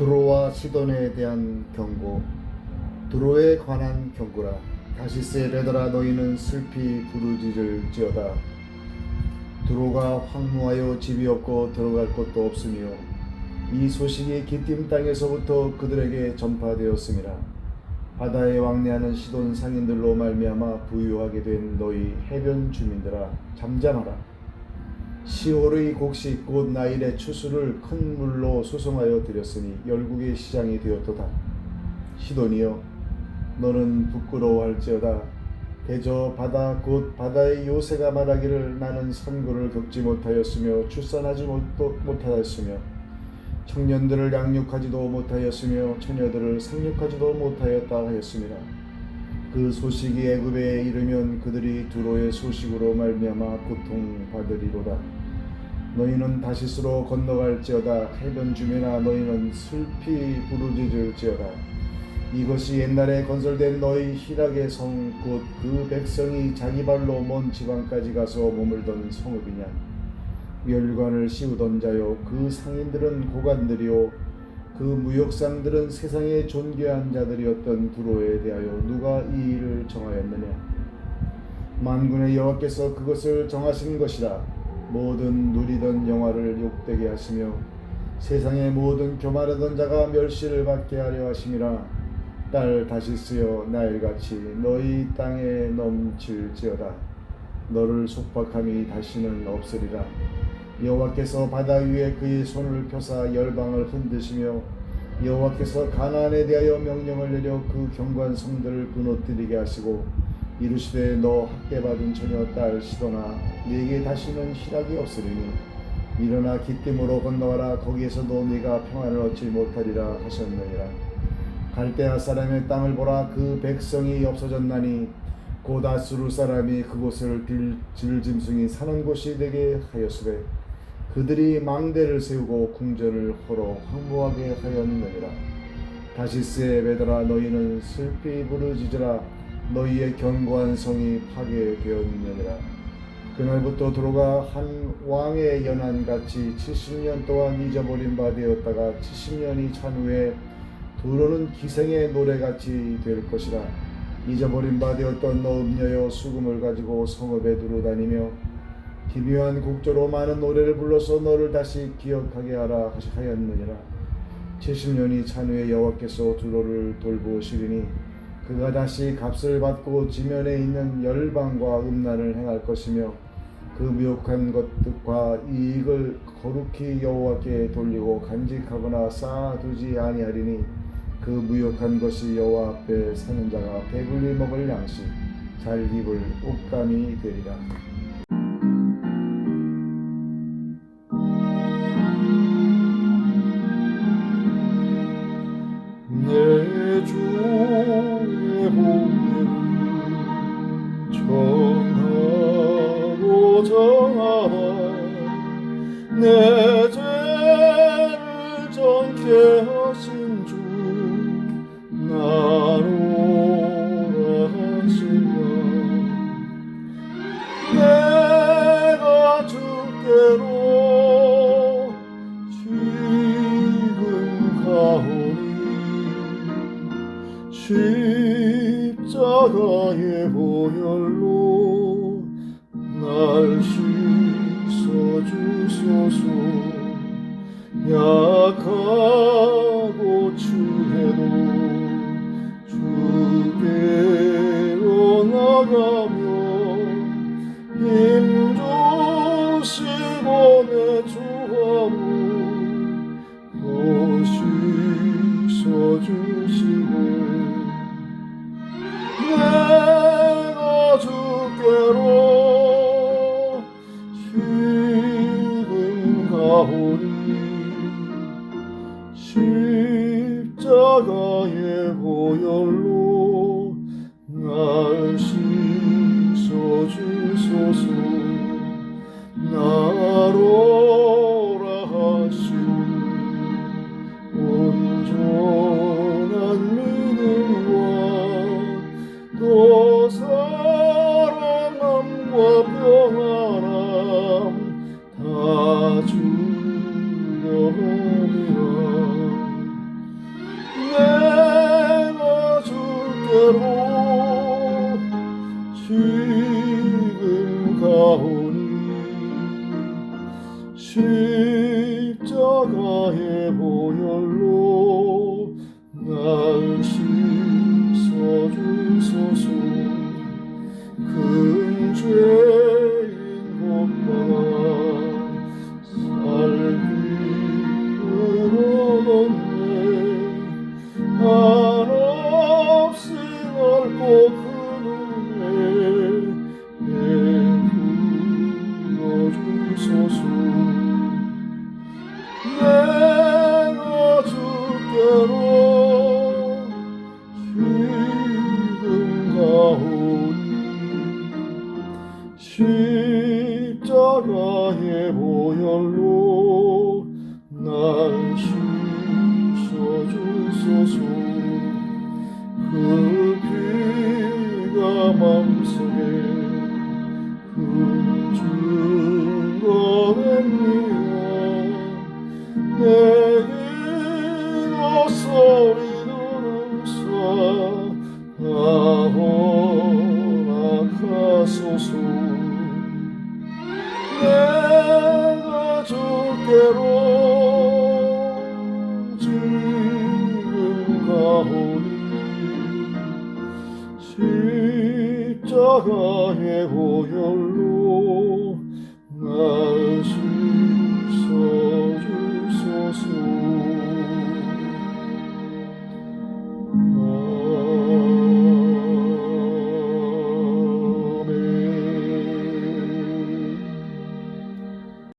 두로와 시돈에 대한 경고 두로에 관한 경고라. 다시스의 베드라 너희는 슬피 부르짖을지어다. 두로가 황무하여 집이 없고 들어갈 곳도 없으며 이 소식이 기띔 땅에서부터 그들에게 전파되었음이라 바다에 왕래하는 시돈 상인들로 말미암아 부유하게 된 너희 해변 주민들아 잠잠하라 시올의 곡식 곧 나일의 추수를 큰 물로 소송하여 드렸으니 열국의 시장이 되었도다. 시돈이여 너는 부끄러워할지어다. 대저 바다 곧 바다의 요새가 말하기를 나는 선고를 겪지 못하였으며 출산하지 못, 못하였으며 청년들을 양육하지도 못하였으며 처녀들을 생육하지도 못하였다 하였습니다. 그 소식이 애굽에 이르면 그들이 두로의 소식으로 말미암아 고통받으리로다. 너희는 다시스로 건너갈지어다 해변 주민아 너희는 슬피 부르짖을지어다. 이것이 옛날에 건설된 너희 희락의 성 곧 그 백성이 자기 발로 먼 지방까지 가서 머물던 성읍이냐. 멸관을 씌우던 자요 그 상인들은 고관들이요 그 무역상들은 세상의 존귀한 자들이었던 두로에 대하여 누가 이 일을 정하였느냐? 만군의 여호와께서 그것을 정하신 것이라. 모든 누리던 영화를 욕되게 하시며 세상의 모든 교만하던 자가 멸시를 받게 하려 하심이라. 딸 다시 쓰여 나일같이 너희 땅에 넘칠지어다. 너를 속박함이 다시는 없으리라 여호와께서 바다 위에 그의 손을 펴사 열방을 흔드시며 여호와께서 가나안에 대하여 명령을 내려 그 경관 성들을 끊어뜨리게 하시고 이르시되 너 학대받은 처녀 딸 시도나 네게 다시는 희락이 없으리니 일어나 기쁨으로 건너와라. 거기에서도 네가 평안을 얻지 못하리라 하셨느니라. 갈대아 사람의 땅을 보라. 그 백성이 없어졌나니 곧 아수르 사람이 그곳을 빌 질짐승이 사는 곳이 되게 하였으되 그들이 망대를 세우고 궁전을 홀로 황무하게 하였느니라. 다시스의 베드라 너희는 슬피 부르짖으라. 너희의 견고한 성이 파괴되었느니라. 그날부터 도로가 한 왕의 연한같이 70년 동안 잊어버린 바 되었다가 70년이 찬 후에 도로는 기생의 노래같이 될 것이라. 잊어버린 바 되었던 너 음녀여 수금을 가지고 성읍에 두루 다니며 기묘한 곡조로 많은 노래를 불러서 너를 다시 기억하게 하라 하였느니라 70년이 찬 후에 여호와께서 두로를 돌보시리니 그가 다시 값을 받고 지면에 있는 열방과 음란을 행할 것이며 그 미혹한 것과 이익을 거룩히 여호와께 돌리고 간직하거나 쌓아두지 아니하리니 그 무역한 것이 여호와 앞에 사는 자가 배불리 먹을 양식 잘 입을 옷감이 되리라. 날 씻어주소서. 약하고 추해도 주께로 나가며 내 주하고 씻어주시고 보혈로 날 씻어주소서. 나로 십자가의 보혈로 날 씻어주소서. 큰 죄인 것마다 살기로 넣네. 한없이 넓고 큰 은혜 내 불러 주소서. 십자가의 보혈로 날 씻어주소서. 그 피가 맘속 가오니 십자가의 고열로 날 수.